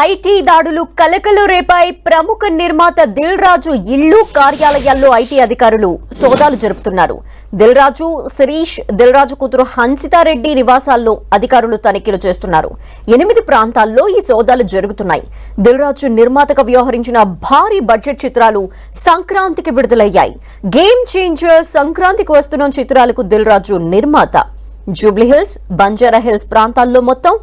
IT దాడులు కలకలు రేపాయి. ప్రముఖ నిర్మాత దిల్ రాజు ఇళ్ళు కార్యాలయాల్లో ఐటీ అధికారులు సోదాలు జరుపుతున్నారు. దిల్ రాజు శిరీష్ దిల్ రాజు కూతురు హన్సితారెడ్డి నివాసాల్లో అధికారులు తనిఖీలు చేస్తున్నారు. ఎనిమిది ప్రాంతాల్లో ఈ సోదాలు జరుగుతున్నాయి. దిల్ రాజు నిర్మాతగా వ్యవహరించిన భారీ బడ్జెట్ చిత్రాలు సంక్రాంతికి విడుదలయ్యాయి. గేమ్ చేంజర్ సంక్రాంతికి వస్తున్న చిత్రాలకు దిల్ రాజు నిర్మాత జూబ్లీహిల్స్ బంజారాహిల్స్ ప్రాంతాల్లో మొత్తం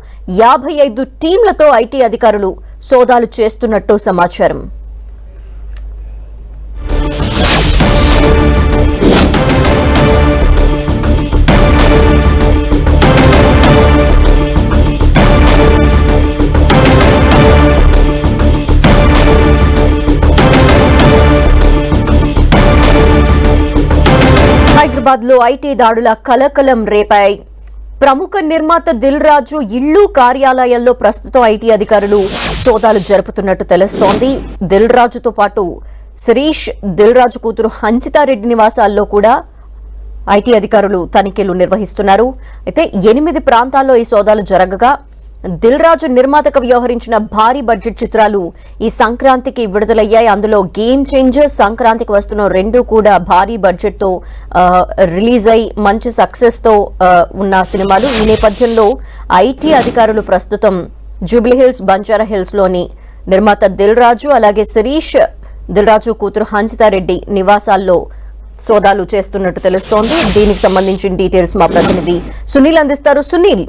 యాభై ఐదు టీంలతో ఐటీ అధికారులు సోదాలు చేస్తున్నట్టు సమాచారం. హైదరాబాద్లో ఐటీ దాడుల కలకలం రేపాయి. ప్రముఖ నిర్మాత దిల్ రాజు ఇళ్ళు కార్యాలయాల్లో ప్రస్తుతం ఐటీ అధికారులు సోదాలు జరుపుతున్నట్టు తెలుస్తోంది. దిల్ రాజుతో పాటు శిరీష్ దిల్ రాజు కూతురు హన్సితారెడ్డి నివాసాల్లో కూడా ఐటీ అధికారులు తనిఖీలు నిర్వహిస్తున్నారు. అయితే ఎనిమిది ప్రాంతాల్లో ఈ సోదాలు జరగగా దిల్ రాజు నిర్మాతగా వ్యవహరించిన భారీ బడ్జెట్ చిత్రాలు ఈ సంక్రాంతికి విడుదలయ్యాయి. అందులో గేమ్ చేంజర్ సంక్రాంతికి వస్తున్న రెండు కూడా భారీ బడ్జెట్తో రిలీజ్ అయి మంచి సక్సెస్తో ఉన్న సినిమాలు. ఈ నేపథ్యంలో ఐటీ అధికారులు ప్రస్తుతం జూబ్లీహిల్స్ బంజారా హిల్స్లోని నిర్మాత దిల్ రాజు అలాగే శిరీష్ దిల్ రాజు కూతురు హన్సితారెడ్డి నివాసాల్లో సోదాలు చేస్తున్నట్టు తెలుస్తోంది. దీనికి సంబంధించిన డీటెయిల్స్ మా ప్రతినిధి సునీల్ అందిస్తారు. సునీల్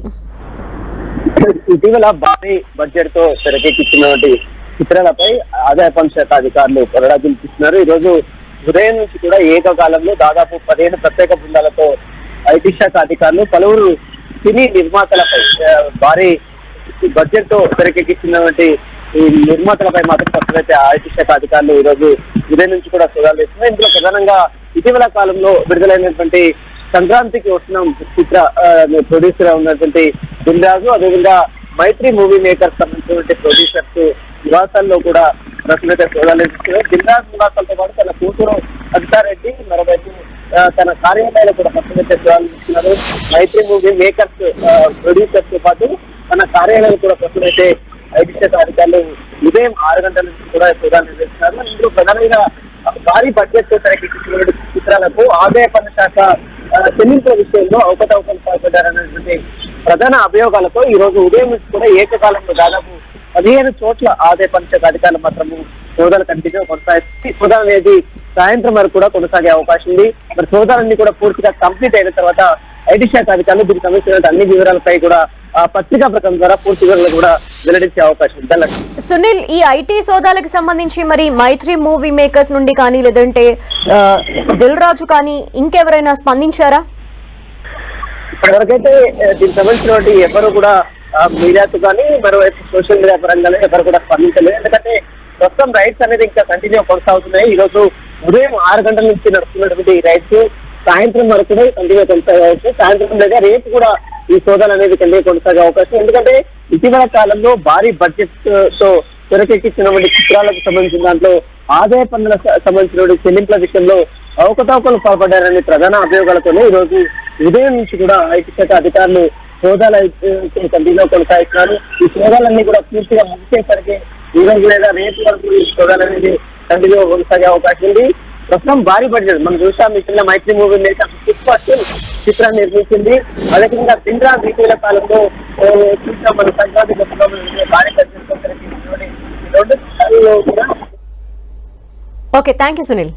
ఇటీవల భారీ బడ్జెట్తో తెరకెక్కించినటువంటి చిత్రాలపై ఆదాయ పన్ను శాఖ అధికారులు కొరడా పిలిపిస్తున్నారు ఈ రోజు ఉదయం నుంచి కూడా ఏకకాలంలో దాదాపు పదిహేను ప్రత్యేక బృందాలతో ఐటీ శాఖ అధికారులు పలువురు సినీ నిర్మాతలపై భారీ బడ్జెట్తో తెరకెక్కించినటువంటి ఈ నిర్మాతలపై మాత్రం ప్రస్తుతమైతే ఐటీ శాఖ అధికారులు ఈ రోజు ఉదయం నుంచి కూడా సోదాలు చేస్తున్నారు ఇందులో ప్రధానంగా ఇటీవల కాలంలో విడుదలైనటువంటి సంక్రాంతికి వచ్చిన చిత్ర ప్రొడ్యూసర్ ఉన్నటువంటి దిల్రాజు అదేవిధంగా మైత్రి మూవీ మేకర్స్ సంబంధించినటువంటి ప్రొడ్యూసర్స్ నివాసాల్లో కూడా ప్రస్తుత సోదాలు చేస్తున్నారు దిల్రాజు నివాసాలతో పాటు తన కూతురు అధికారెడ్డి మరోవైపు తన కార్యాలయాలు కూడా ప్రస్తుత చూడాలనిపిస్తున్నారు మైత్రి మూవీ మేకర్స్ ప్రొడ్యూసర్స్తో పాటు తన కార్యాలయాలు కూడా ప్రస్తుతమైతే ఐటీ శాఖ అధికారులు ఉదయం ఆరు గంటల నుంచి కూడా సోదాలు నిర్వహిస్తున్నారు ఇందులో ప్రధానంగా భారీ బడ్జెట్తో తెరకెక్కించినటువంటి చిత్రాలకు ఆదాయ పన్ను శాఖ చెల్లింపుల విషయంలో అవకతవకలు పాల్పడ్డారనేటువంటి ప్రధాన అభియోగాలతో ఈ రోజు ఉదయం నుంచి కూడా ఏకకాలంలో దాదాపు పదిహేను చోట్ల ఆదాయ పంచక అధికారులు మాత్రము హోదాలు కంటిన్యూ కొనసాగుతుంది హోదా అనేది సాయంత్రం వరకు కూడా కొనసాగే అవకాశం ఉంది. మరి సోదాలన్నీ కూడా పూర్తిగా కంప్లీట్ అయిన తర్వాత ఐటీ శాఖ అధికారులు దీనికి సంబంధించిన అన్ని వివరాలపై కూడా పత్రికా ప్రకటన ద్వారా పూర్తి వివరాలు కూడా వెల్లడించే అవకాశం. సునీల్ ఈ ఐటీ సోదాలకు సంబంధించి మరి మైత్రి మూవీ మేకర్స్ నుండి కానీ లేదంటే దిల్ రాజు కానీ ఇంకెవరైనా స్పందించారా? ఇప్పటివరకైతే దీనికి సంబంధించినటువంటి ఎవరు కూడా ఆ, మీడియాతో కానీ మరోవైపు సోషల్ మీడియా పరంగానే ఎవరు కూడా స్పందించలేదు. ఎందుకంటే ప్రస్తుతం రైట్స్ అనేది ఇంకా కంటిన్యూ కొనసాగుతున్నాయి. ఈ రోజు ఉదయం ఆరు గంటల నుంచి నడుస్తున్నటువంటి ఈ రైట్స్ సాయంత్రం వరకు కూడా కంటిన్యూ కొనసాగవచ్చు. సాయంత్రం లేదా రేపు కూడా ఈ సోదాలు అనేది కంటిన్యూ కొనసాగే అవకాశం. ఎందుకంటే ఇటీవల కాలంలో భారీ బడ్జెట్తో తెరకెక్కించినటువంటి చిత్రాలకు సంబంధించిన దాంట్లో ఆదాయ పన్నుల సంబంధించినటువంటి చెల్లింపుల విషయంలో అవకతవకలు పాల్పడ్డారనే ప్రధాన అభియోగాలతోనే ఈ రోజు ఉదయం నుంచి కూడా ఐటీ శాఖ అధికారులు సోదాలు అయితే కంటిన్యూ కొనసాగిస్తున్నారు. ఈ సోదాలన్నీ కూడా పూర్తిగా ముగిసేసరికి ఈ రోజు లేదా రేపు వరకు ఈ సోదాలు అనేది కంటిన్యూ కొనసాగే అవకాశం ఉంది. ప్రస్తుతం భారీ బడ్జెట్ మనం చూసాం ఈ చిన్న మైత్రి మూవీ నేత పుష్ప చిత్రాన్ని నిర్మించింది. అదేవిధంగా దిండ్రా ఇటీవల కాలంలో చూసాం మన సంక్రాంతి భారీ బడ్జెట్ రెండు కూడా ఓకే థ్యాంక్ యూ సునీల్